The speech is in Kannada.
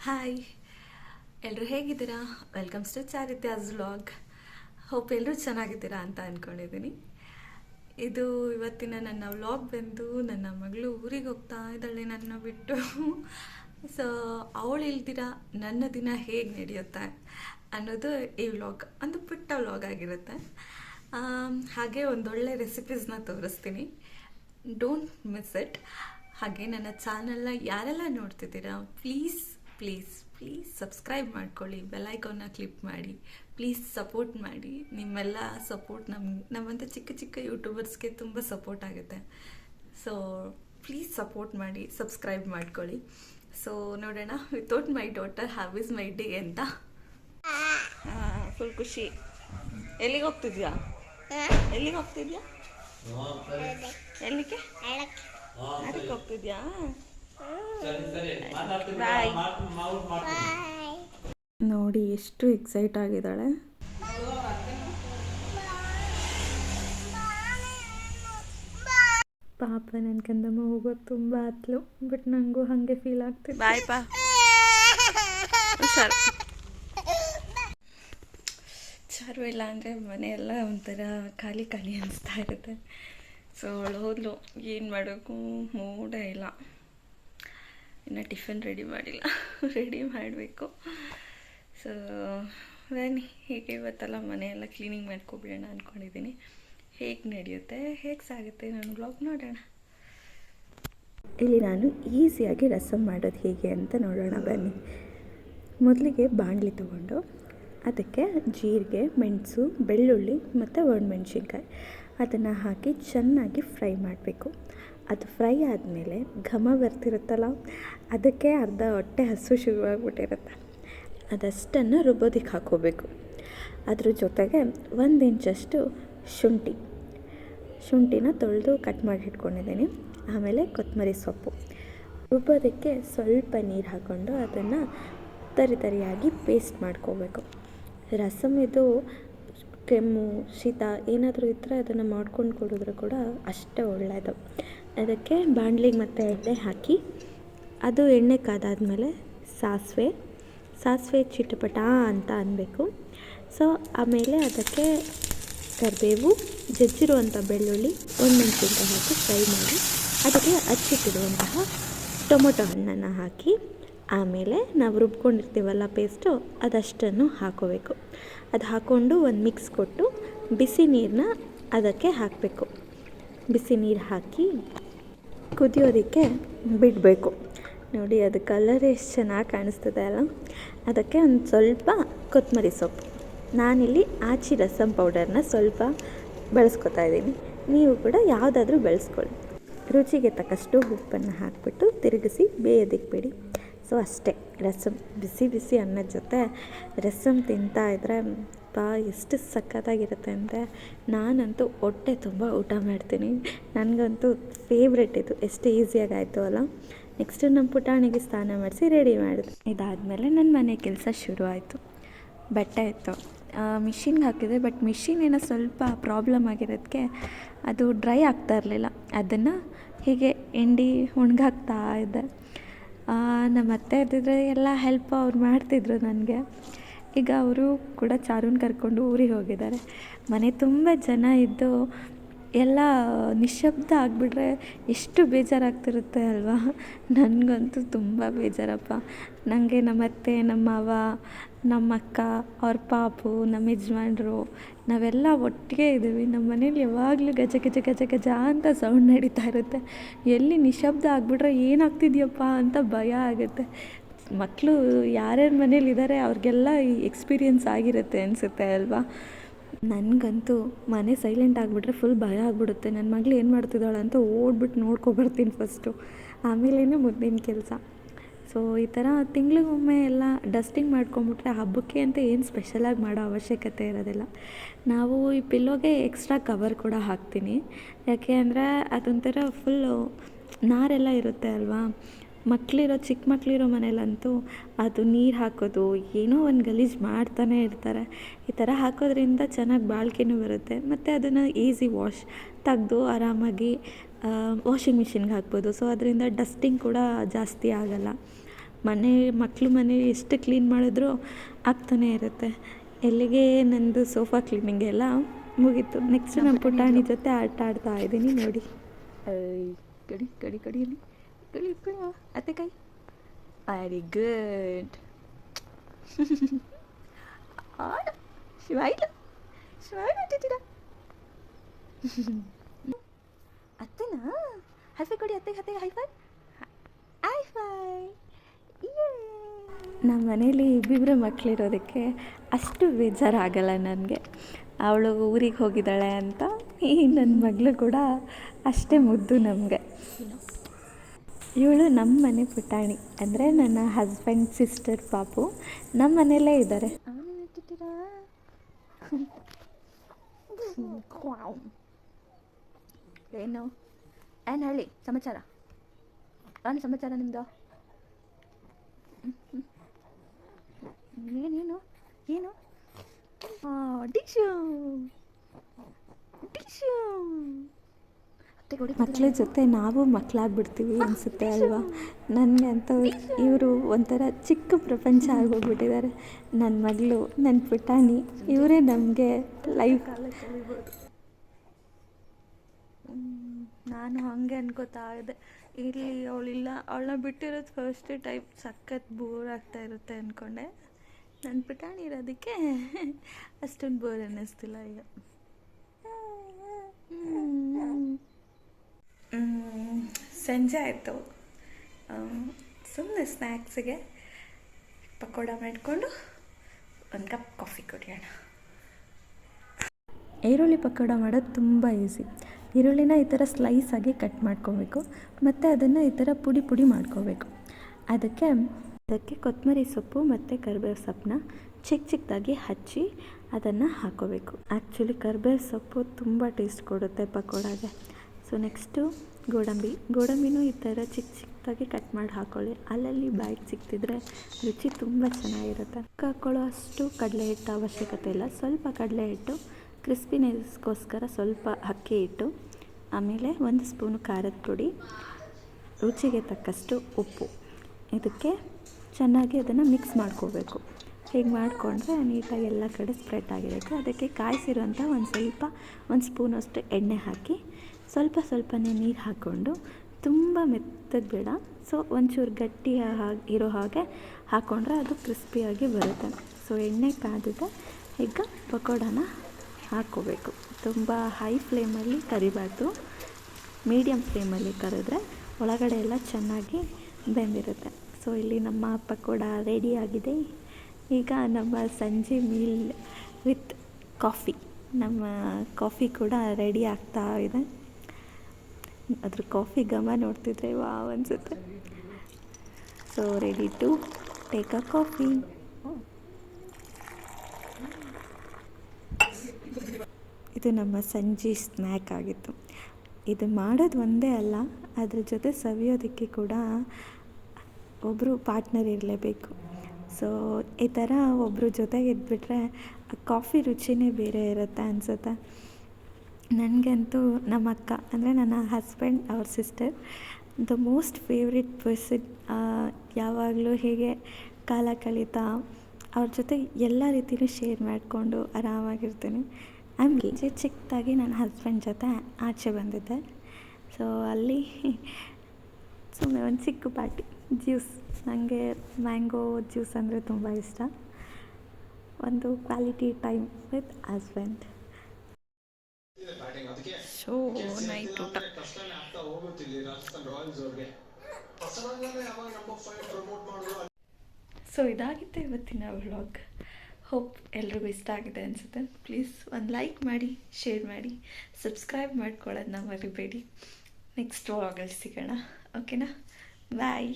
ಹಾಯ್. ಎಲ್ಲರೂ ಹೇಗಿದ್ದೀರಾ? Welcomes to Charitya's vlog hope ಎಲ್ಲರೂ ಚೆನ್ನಾಗಿದ್ದೀರಾ ಅಂತ ಅಂದ್ಕೊಂಡಿದ್ದೀನಿ ಇದು ಇವತ್ತಿನ ನನ್ನ ವ್ಲಾಗ್ ಬಂದು ನನ್ನ ಮಗಳು ಊರಿಗೆ ಹೋಗ್ತಾ ಇದ್ದಾಳೆ ನನ್ನ ಬಿಟ್ಟು. ಸೊ ಅವಳು ಇಲ್ದಿರ ನನ್ನ ದಿನ ಹೇಗೆ ನಡೆಯುತ್ತೆ ಅನ್ನೋದು ಈ ವ್ಲಾಗ್ ಒಂದು ಪುಟ್ಟ ವ್ಲಾಗ್ ಆಗಿರುತ್ತೆ. ಹಾಗೆ ಒಂದೊಳ್ಳೆ ರೆಸಿಪೀಸ್ನ ತೋರಿಸ್ತೀನಿ. ಡೋಂಟ್ ಮಿಸ್ ಇಟ್ ಹಾಗೆ ನನ್ನ ಚಾನಲ್ನ ಯಾರೆಲ್ಲ ನೋಡ್ತಿದ್ದೀರಾ ಪ್ಲೀಸ್ ಪ್ಲೀಸ್ ಪ್ಲೀಸ್ ಸಬ್ಸ್ಕ್ರೈಬ್ ಮಾಡ್ಕೊಳ್ಳಿ ಬೆಲ್ಲೈಕಾನ್ನ ಕ್ಲಿಕ್ ಮಾಡಿ. ಪ್ಲೀಸ್ ಸಪೋರ್ಟ್ ಮಾಡಿ. ನಿಮ್ಮೆಲ್ಲ ಸಪೋರ್ಟ್ ನಮ್ಮ ನಮ್ಮಂಥ ಚಿಕ್ಕ ಚಿಕ್ಕ ಯೂಟ್ಯೂಬರ್ಸ್ಗೆ ತುಂಬ ಸಪೋರ್ಟ್ ಆಗುತ್ತೆ. ಸೊ ಪ್ಲೀಸ್ ಸಪೋರ್ಟ್ ಮಾಡಿ ಸಬ್ಸ್ಕ್ರೈಬ್ ಮಾಡ್ಕೊಳ್ಳಿ. ಸೊ ನೋಡೋಣ. Without my daughter have is my day ಅಂತ. ಫುಲ್ ಖುಷಿ. ಎಲ್ಲಿಗೆ ಹೋಗ್ತಿದ್ಯಾ? ಎಲ್ಲಿಗೆ ಹೋಗ್ತಿದ್ಯಾ? ಎಲ್ಲಿಗೆ? ಅದಕ್ಕೆ ಹೋಗ್ತಿದ್ಯಾ? ಬಾಯ್ ನೋಡಿ, ಎಷ್ಟು ಎಕ್ಸೈಟ್ ಆಗಿದ್ದಾಳೆ. ಪಾಪ ನನ್ನ ಕಂದಮ್ಮ ಹೋಗೋದು ತುಂಬ ಅತ್ಲು ಬಟ್ ನನಗೂ ಹಾಗೆ ಫೀಲ್ ಆಗ್ತಿದೆ ಬಾಯ್ ಇಲ್ಲ ಅಂದರೆ ಮನೆಯೆಲ್ಲ ಒಂಥರ ಖಾಲಿ ಖಾಲಿ ಅನಿಸ್ತಾ ಇರುತ್ತೆ. ಸೊ ಅವಳು ಹೋದ್ಲು. ಏನು ಮಾಡೋಕ್ಕೂ ಮೂಡೇ ಇಲ್ಲ. ಇನ್ನು ಟಿಫನ್ ರೆಡಿ ಮಾಡಿಲ್ಲ. ರೆಡಿ ಮಾಡಬೇಕು. ಸೊ ಬನ್ನಿ ಹೀಗೆ ಇವತ್ತೆಲ್ಲ ಮನೆಯೆಲ್ಲ ಕ್ಲೀನಿಂಗ್ ಮಾಡ್ಕೊಬಿಡೋಣ ಅಂದ್ಕೊಂಡಿದ್ದೀನಿ ಹೇಗೆ ನಡೆಯುತ್ತೆ? ಹೇಗೆ ಸಾಗುತ್ತೆ? ನಾನು ಬ್ಲಾಗ್ ನೋಡೋಣ. ಇಲ್ಲಿ ನಾನು ಈಸಿಯಾಗಿ ರಸಮ್ ಮಾಡೋದು ಹೇಗೆ ಅಂತ ನೋಡೋಣ ಬನ್ನಿ. ಮೊದಲಿಗೆ ಬಾಣಲಿ ತೊಗೊಂಡು, ಅದಕ್ಕೆ ಜೀರಿಗೆ, ಮೆಣಸು, ಬೆಳ್ಳುಳ್ಳಿ ಮತ್ತು ಒಣಮೆಣ್ಸಿನ್ಕಾಯಿ. ಅದನ್ನು ಹಾಕಿ ಚೆನ್ನಾಗಿ ಫ್ರೈ ಮಾಡಬೇಕು. ಅದು ಫ್ರೈ ಆದಮೇಲೆ ಘಮ ಬರ್ತಿರುತ್ತಲ್ಲ, ಅದಕ್ಕೆ ಅರ್ಧ ಹೊಟ್ಟೆ ಹಸು ಶುರುವಾಗ್ಬಿಟ್ಟಿರುತ್ತೆ. ಅದಷ್ಟನ್ನು ರುಬ್ಬೋದಿಕ್ಕೆ ಹಾಕೋಬೇಕು ಅದ್ರ ಜೊತೆಗೆ ಒಂದು ಇಂಚಷ್ಟು ಶುಂಠಿ. ಶುಂಠಿನ ತೊಳೆದು ಕಟ್ ಮಾಡಿ ಇಟ್ಕೊಂಡಿದ್ದೀನಿ. ಆಮೇಲೆ ಕೊತ್ತಂಬರಿ ಸೊಪ್ಪು. ರುಬ್ಬೋದಕ್ಕೆ ಸ್ವಲ್ಪ ನೀರು ಹಾಕ್ಕೊಂಡು ಅದನ್ನು ತರಿ ತರಿಯಾಗಿ ಪೇಸ್ಟ್ ಮಾಡ್ಕೋಬೇಕು. ರಸಮ್ ಇದು ಕೆಮ್ಮು, ಶೀತ ಏನಾದರೂ ಇದ್ದರೆ ಅದನ್ನು ಮಾಡ್ಕೊಂಡು ಕೊಡಿದ್ರು ಕೂಡ ಅಷ್ಟೇ ಒಳ್ಳೆಯದು ಅದಕ್ಕೆ ಬಾಣಲಿಗೆ ಮತ್ತು ಎಣ್ಣೆ ಹಾಕಿ, ಅದು ಎಣ್ಣೆ ಕಾದಾದಮೇಲೆ ಸಾಸಿವೆ ಸಾಸಿವೆ ಚಿಟಪಟ ಅಂತ ಅನ್ನಬೇಕು ಸೊ, ಆಮೇಲೆ ಅದಕ್ಕೆ ಕರಿಬೇವು, ಜಜ್ಜಿರುವಂಥ ಬೆಳ್ಳುಳ್ಳಿ, ಒಣಮೆಣಸಿನ್ಕಾಯಿ ಹಾಕಿ ಫ್ರೈ ಮಾಡಿ, ಅದಕ್ಕೆ ಹಚ್ಚಿಟ್ಟಿರುವಂತಹ ಟೊಮೊಟೊ ಹಣ್ಣನ್ನು ಹಾಕಿ, ಆಮೇಲೆ ನಾವು ರುಬ್ಕೊಂಡಿರ್ತೀವಲ್ಲ ಪೇಸ್ಟು, ಅದಷ್ಟನ್ನು ಹಾಕೋಬೇಕು. ಅದು ಹಾಕ್ಕೊಂಡು ಒಂದು ಮಿಕ್ಸ್ ಕೊಟ್ಟು ಬಿಸಿ ನೀರನ್ನ ಅದಕ್ಕೆ ಹಾಕಬೇಕು. ಬಿಸಿ ನೀರು ಹಾಕಿ ಕುದಿಯೋದಕ್ಕೆ ಬಿಡಬೇಕು. ನೋಡಿ, ಅದು ಕಲರ್ ಎಷ್ಟು ಚೆನ್ನಾಗಿ ಕಾಣಿಸ್ತದೆ ಅಲ್ಲ? ಅದಕ್ಕೆ ಒಂದು ಸ್ವಲ್ಪ ಕೊತ್ತಂಬರಿ ಸೊಪ್ಪು. ನಾನಿಲ್ಲಿ ಆಚಿ ರಸಮ್ ಪೌಡರ್ನ ಸ್ವಲ್ಪ ಬಳಸ್ಕೊತಾ ಇದ್ದೀನಿ. ನೀವು ಕೂಡ ಯಾವುದಾದ್ರೂ ಬೆಳೆಸ್ಕೊಳ್ಳಿ. ರುಚಿಗೆ ತಕ್ಕಷ್ಟು ಉಪ್ಪನ್ನು ಹಾಕಿಬಿಟ್ಟು ತಿರುಗಿಸಿ ಬೇಯೋದಿಕ್ಬೇಡಿ ಬಿಡಿ. ಸೊ ಅಷ್ಟೇ. ರಸಂ, ಬಿಸಿ ಬಿಸಿ ಅನ್ನದ ಜೊತೆ ರಸಮ್ ತಿಂತಾ ಇದ್ದರೆ ಬಾ, ಎಷ್ಟು ಸಖತ್ತಾಗಿರುತ್ತೆ ಅಂದರೆ ನಾನಂತೂ ಹೊಟ್ಟೆ ತುಂಬ ಊಟ ಮಾಡ್ತೀನಿ. ನನಗಂತೂ ಫೇವ್ರೆಟ್ ಇದು. ಎಷ್ಟು ಈಸಿಯಾಗಿ ಆಯಿತು ಅಲ್ಲ? ನೆಕ್ಸ್ಟು ನಮ್ಮ ಪುಟಾಣಿಗೆ ಸ್ನಾನ ಮಾಡಿಸಿ ರೆಡಿ ಮಾಡಿದೆ ಇದಾದಮೇಲೆ ನನ್ನ ಮನೆ ಕೆಲಸ ಶುರು ಆಯಿತು ಬಟ್ಟೆ ಇತ್ತು ಮಿಷಿನ್ಗೆ ಹಾಕಿದೆ ಬಟ್ ಮಿಷಿನ್ ಏನೋ ಸ್ವಲ್ಪ ಪ್ರಾಬ್ಲಮ್ ಆಗಿರೋದಕ್ಕೆ ಅದು ಡ್ರೈ ಆಗ್ತಾ ಇರಲಿಲ್ಲ. ಅದನ್ನು ಹೀಗೆ ಎಂಡಿ ಒಣಗಾಕ್ತಾ ಇದ್ದೆ. ನಮ್ಮ ಅತ್ತೆ ಇದ್ದಿದ್ರೆ ಎಲ್ಲ ಹೆಲ್ಪ್ ಅವ್ರು ಮಾಡ್ತಿದ್ರು ನನಗೆ. ಈಗ ಅವರು ಕೂಡ ಚಾರುನ್ ಕರ್ಕೊಂಡು ಊರಿಗೆ ಹೋಗಿದ್ದಾರೆ. ಮನೆ ತುಂಬ ಜನ ಇದ್ದು ಎಲ್ಲ ನಿಶ್ಶಬ್ದ ಆಗಿಬಿಟ್ರೆ ಎಷ್ಟು ಬೇಜಾರಾಗ್ತಿರುತ್ತೆ ಅಲ್ವಾ? ನನಗಂತೂ ತುಂಬ ಬೇಜಾರಪ್ಪ. ನನಗೆ ನಮ್ಮ ಅತ್ತೆ ನಮ್ಮ ಅವ್ವ ನಮ್ಮ ಅಕ್ಕ ಅವ್ರ ಪಾಪು, ನಮ್ಮ ಯಜಮಾನ್ರು, ನಾವೆಲ್ಲ ಒಟ್ಟಿಗೆ ಇದ್ದೀವಿ. ನಮ್ಮ ಮನೇಲಿ ಯಾವಾಗಲೂ ಗಜ ಗಜ ಗಜ ಗಜ ಅಂತ ಸೌಂಡ್ ನಡೀತಾ ಇರುತ್ತೆ. ಎಲ್ಲಿ ನಿಶಬ್ದ ಆಗಿಬಿಟ್ರೆ ಏನಾಗ್ತಿದ್ಯಪ್ಪ ಅಂತ ಭಯ ಆಗುತ್ತೆ. ಮಕ್ಕಳು ಯಾರ್ಯಾರ ಮನೇಲಿ ಇದ್ದಾರೆ ಅವ್ರಿಗೆಲ್ಲ ಈ ಎಕ್ಸ್ಪೀರಿಯನ್ಸ್ ಆಗಿರುತ್ತೆ ಅನಿಸುತ್ತೆ ಅಲ್ವಾ? ನನಗಂತೂ ಮನೆ ಸೈಲೆಂಟ್ ಆಗಿಬಿಟ್ರೆ ಫುಲ್ ಭಯ ಆಗಿಬಿಡುತ್ತೆ. ನನ್ನ ಮಗಳು ಏನು ಮಾಡ್ತಿದ್ದಾಳೆ ಅಂತ ಓಡ್ಬಿಟ್ಟು ನೋಡ್ಕೊಬರ್ತೀನಿ ಫಸ್ಟು ಆಮೇಲೇ ಮುಂದಿನ ಕೆಲಸ. ಸೊ ಈ ಥರ ತಿಂಗಳಿಗೊಮ್ಮೆ ಎಲ್ಲ ಡಸ್ಟಿಂಗ್ ಮಾಡ್ಕೊಂಬಿಟ್ರೆ ಹಬ್ಬಕ್ಕೆ ಅಂತ ಏನು ಸ್ಪೆಷಲಾಗಿ ಮಾಡೋ ಅವಶ್ಯಕತೆ ಇರೋದಿಲ್ಲ. ನಾವು ಈ ಪಿಲ್ಲೋಗೆ ಎಕ್ಸ್ಟ್ರಾ ಕವರ್ ಕೂಡ ಹಾಕ್ತೀನಿ. ಯಾಕೆ ಅಂದರೆ ಅದೊಂಥರ ಫುಲ್ಲು ನಾರೆಲ್ಲ ಇರುತ್ತೆ ಅಲ್ವಾ? ಮಕ್ಕಳಿರೋ ಚಿಕ್ಕ ಮಕ್ಕಳಿರೋ ಮನೇಲಂತೂ ಅದು ನೀರು ಹಾಕೋದು ಏನೋ ಒಂದು ಗಲೀಜು ಮಾಡ್ತಾನೆ ಇರ್ತಾರೆ. ಈ ಥರ ಹಾಕೋದ್ರಿಂದ ಚೆನ್ನಾಗಿ ಬಾಳಿಕೆನೂ ಬರುತ್ತೆ. ಮತ್ತು ಅದನ್ನು ಈಸಿ ವಾಶ್ ತೆಗ್ದು ಆರಾಮಾಗಿ ವಾಷಿಂಗ್ ಮಿಷಿನ್ಗೆ ಹಾಕ್ಬೋದು. ಸೊ ಅದರಿಂದ ಡಸ್ಟಿಂಗ್ ಕೂಡ ಜಾಸ್ತಿ ಆಗೋಲ್ಲ. ಮನೆ ಮಕ್ಕಳು ಮನೆ ಎಷ್ಟು ಕ್ಲೀನ್ ಮಾಡಿದ್ರೂ ಆಗ್ತಾನೆ ಇರುತ್ತೆ. ಎಲ್ಲಿಗೆ ನಂದು ಸೋಫಾ ಕ್ಲೀನಿಂಗ್ ಎಲ್ಲ ಮುಗೀತು. ನೆಕ್ಸ್ಟ್ ನಮ್ಮ ಪುಟಾಣಿ ಜೊತೆ ಆಟ ಆಡ್ತಾ ಇದ್ದೀನಿ ನೋಡಿ. ಕಡಿ ಕಡಿ ಕಡಿಯಲ್ಲಿ ಕಡಿ ಕಡಿ ಅತ್ತೆ ಕೈ ವೆರಿ ಗುಡ್ ಆಡ ಶಿವಾಯ್ಲು ಶಿವಾಯ್ಲು ಇಟ್ಟಿದ್ದೀರಾ ಅತ್ತೆನಾ ಹೈಫೈ ಕೊಡಿ ಅತ್ತೆಗೆ ಅತ್ತೆಗೆ ಹೈಫೈ ಹೈಫೈ ನಮ್ಮ ಮನೇಲಿ ಇಬ್ಬಿಬ್ಬರು ಮಕ್ಕಳಿರೋದಕ್ಕೆ ಅಷ್ಟು ಬೇಜಾರಾಗಲ್ಲ ನನಗೆ. ಅವಳು ಊರಿಗೆ ಹೋಗಿದ್ದಾಳೆ ಅಂತ ಈ ನನ್ನ ಮಗಳು ಕೂಡ ಅಷ್ಟೇ ಮುದ್ದು ನಮಗೆ. ಇವಳು ನಮ್ಮ ಮನೆ ಪುಟಾಣಿ. ಅಂದರೆ ನನ್ನ ಹಸ್ಬೆಂಡ್ ಸಿಸ್ಟರ್ ಪಾಪು. ನಮ್ಮ ಮನೆಯಲ್ಲೇ ಇದ್ದಾರೆ. ಏನು? ಏನು ಹೇಳಿ? ಸಮಾಚಾರ? ಏನು ಸಮಾಚಾರ ನಿಮ್ಮದು ಏನೇನು ಏನು? ಡಿಶು. ಮಕ್ಕಳ ಜೊತೆ ನಾವು ಮಕ್ಕಳಾಗ್ಬಿಡ್ತೀವಿ ಅನಿಸುತ್ತೆ ಅಲ್ವಾ? ನನಗೆ ಅಂತ ಇವರು ಒಂಥರ ಚಿಕ್ಕ ಪ್ರಪಂಚ ಆಗೋಗ್ಬಿಟ್ಟಿದ್ದಾರೆ ನನ್ನ ಮಗಳು ನನ್ನ ಪುಟಾಣಿ, ಇವರೇ ನಮಗೆ ಲೈಫ್ ನಾನು ಹಾಗೆ ಅನ್ಕೋತಾ ಇದ್ದೆ. ಇಲ್ಲಿ ಅವಳಿಲ್ಲ, ಅವಳನ್ನ ಬಿಟ್ಟಿರೋದು ಫಸ್ಟ್ ಟೈಪ್ ಸಖತ್ ಬೋರ್ ಆಗ್ತಾ ಇರುತ್ತೆ ಅಂದ್ಕೊಂಡೆ ನನ್ನ ಪುಟಾಣಿ ಇರೋದಕ್ಕೆ ಅಷ್ಟೊಂದು ಬೋರ್ ಅನ್ನಿಸ್ತಿಲ್ಲ ಈಗ. ಸಂಜೆ ಆಯಿತು. ಸುಮ್ಮನೆ ಸ್ನ್ಯಾಕ್ಸಿಗೆ ಪಕೋಡ ಮಾಡಿಕೊಂಡು ಒಂದು ಕಪ್ ಕಾಫಿ ಕುಡಿಯೋಣ ಈರುಳ್ಳಿ ಪಕೋಡ ಮಾಡೋದು ತುಂಬ ಈಸಿ. ಈರುಳ್ಳಿನ ಈ ಥರ ಸ್ಲೈಸ್ ಆಗಿ ಕಟ್ ಮಾಡ್ಕೋಬೇಕು. ಮತ್ತು ಅದನ್ನು ಈ ಥರ ಪುಡಿ ಪುಡಿ ಮಾಡ್ಕೋಬೇಕು. ಅದಕ್ಕೆ ಅದಕ್ಕೆ ಕೊತ್ತಂಬರಿ ಸೊಪ್ಪು ಮತ್ತು ಕರಿಬೇವು ಸೊಪ್ಪನ್ನ ಚಿಕ್ಕ ಚಿಕ್ಕದಾಗಿ ಹಚ್ಚಿ ಅದನ್ನು ಹಾಕೋಬೇಕು. ಆ್ಯಕ್ಚುಲಿ ಕರಿಬೇವು ಸೊಪ್ಪು ತುಂಬ ಟೇಸ್ಟ್ ಕೊಡುತ್ತೆ ಪಕೋಡಾಗೆ. ಸೊ ನೆಕ್ಸ್ಟು ಗೋಡಂಬಿ. ಗೋಡಂಬಿನೂ ಈ ಥರ ಚಿಕ್ಕ ಚಿಕ್ಕದಾಗಿ ಕಟ್ ಮಾಡಿ ಹಾಕೊಳ್ಳಿ. ಅಲ್ಲಲ್ಲಿ ಬೈಟ್ ಸಿಕ್ತಿದ್ರೆ ರುಚಿ ತುಂಬ ಚೆನ್ನಾಗಿರುತ್ತೆ. ಹಾಕ್ಕೊಳ್ಳೋ ಅಷ್ಟು ಕಡಲೆ ಹಿಟ್ಟು ಅವಶ್ಯಕತೆ ಇಲ್ಲ. ಸ್ವಲ್ಪ ಕಡಲೆ ಹಿಟ್ಟು, ಕ್ರಿಸ್ಪಿನೆಸ್ಗೋಸ್ಕರ ಸ್ವಲ್ಪ ಅಕ್ಕಿ ಹಿಟ್ಟು, ಆಮೇಲೆ ಒಂದು ಸ್ಪೂನು ಖಾರದ ಪುಡಿ, ರುಚಿಗೆ ತಕ್ಕಷ್ಟು ಉಪ್ಪು. ಇದಕ್ಕೆ ಚೆನ್ನಾಗಿ ಅದನ್ನು ಮಿಕ್ಸ್ ಮಾಡ್ಕೋಬೇಕು. ಹೀಗೆ ಮಾಡಿಕೊಂಡ್ರೆ ನೀಟಾಗಿ ಎಲ್ಲ ಕಡೆ ಸ್ಪ್ರೆಡ್ ಆಗಿರುತ್ತೆ. ಅದಕ್ಕೆ ಕಾಯಿಸಿರುವಂಥ ಒಂದು ಸ್ವಲ್ಪ, ಒಂದು ಸ್ಪೂನಷ್ಟು ಎಣ್ಣೆ ಹಾಕಿ ಸ್ವಲ್ಪ ಸ್ವಲ್ಪನೇ ನೀರು ಹಾಕ್ಕೊಂಡು ತುಂಬ ಮೆತ್ತಗೆ ಬೇಡ. ಸೊ ಒಂಚೂರು ಗಟ್ಟಿ ಇರೋ ಹಾಗೆ ಹಾಕ್ಕೊಂಡ್ರೆ ಅದು ಕ್ರಿಸ್ಪಿಯಾಗಿ ಬರುತ್ತೆ. ಸೊ ಎಣ್ಣೆ ಕಾದಿದೆ ಈಗ ಪಕೋಡನ ಹಾಕ್ಕೋಬೇಕು. ತುಂಬ ಹೈ ಫ್ಲೇಮಲ್ಲಿ ಕರಿಬಾರ್ದು. ಮೀಡಿಯಮ್ ಫ್ಲೇಮಲ್ಲಿ ಕರೆದ್ರೆ ಒಳಗಡೆ ಎಲ್ಲ ಚೆನ್ನಾಗಿ ಬೆಂದಿರುತ್ತೆ. ಸೊ ಇಲ್ಲಿ ನಮ್ಮ ಪಕೋಡ ರೆಡಿಯಾಗಿದೆ ಈಗ ನಮ್ಮ ಸಂಜೆ ಮೀಲ್ ವಿತ್ ಕಾಫಿ ನಮ್ಮ ಕಾಫಿ ಕೂಡ ರೆಡಿ ಆಗ್ತಾ ಇದೆ. ಅದ್ರ ಕಾಫಿ ಘಮ ನೋಡ್ತಿದ್ರೆ ವಾ ಅನಿಸುತ್ತೆ. So ready to take a coffee ಇದು ನಮ್ಮ ಸಂಜೆ ಸ್ನ್ಯಾಕ್ ಆಗಿತ್ತು. ಇದು ಮಾಡೋದು ಒಂದೇ ಅಲ್ಲ, ಅದ್ರ ಜೊತೆ ಸವಿಯೋದಕ್ಕೆ ಕೂಡ ಒಬ್ಬರು ಪಾರ್ಟ್ನರ್ ಇರಲೇಬೇಕು. ಸೊ ಈ ಥರ ಒಬ್ಬರು ಜೊತೆಗೆ ಇದ್ಬಿಟ್ರೆ ಕಾಫಿ ರುಚಿನೇ ಬೇರೆ ಇರುತ್ತೆ ಅನಿಸುತ್ತೆ. ನನಗಂತೂ ನಮ್ಮ ಅಕ್ಕ ಅಂದರೆ ನನ್ನ ಹಸ್ಬೆಂಡ್ ಅವ್ರ sister the most favourite person ಯಾವಾಗಲೂ ಹೇಗೆ ಕಾಲ ಕಳೀತಾ, ಅವ್ರ ಜೊತೆ ಎಲ್ಲ ರೀತಿಯೂ ಶೇರ್ ಮಾಡಿಕೊಂಡು ಆರಾಮಾಗಿರ್ತೀನಿ. ಆಮೇಲೆ ಚಿಕ್ಕದಾಗಿ ನನ್ನ ಹಸ್ಬೆಂಡ್ ಜೊತೆ ಆಚೆ ಬಂದಿದ್ದೆ. ಸೊ ಅಲ್ಲಿ ಸುಮ್ಮನೆ ಒಂದು ಚಿಕ್ಕ ಪಾರ್ಟಿ ಜ್ಯೂಸ್ ನನಗೆ ಮ್ಯಾಂಗೋ ಜ್ಯೂಸ್ ಅಂದರೆ ತುಂಬ ಇಷ್ಟ. ಒಂದು quality time with husband so night ಊಟ ಸೊ ಇದಾಗಿತ್ತು ಇವತ್ತಿನ ವ್ಲಾಗ್ ಹೋಪ್ ಎಲ್ರಿಗೂ ಇಷ್ಟ ಆಗಿದೆ ಅನಿಸುತ್ತೆ. ಪ್ಲೀಸ್ ಒಂದು ಲೈಕ್ ಮಾಡಿ ಶೇರ್ ಮಾಡಿ ಸಬ್ಸ್ಕ್ರೈಬ್ ಮಾಡ್ಕೊಳ್ಳೋದನ್ನ ಮರಿಬೇಡಿ. ನೆಕ್ಸ್ಟ್ ವ್ಲಾಗಲ್ಲಿ ಸಿಗೋಣ. ಓಕೆನಾ ಬಾಯ್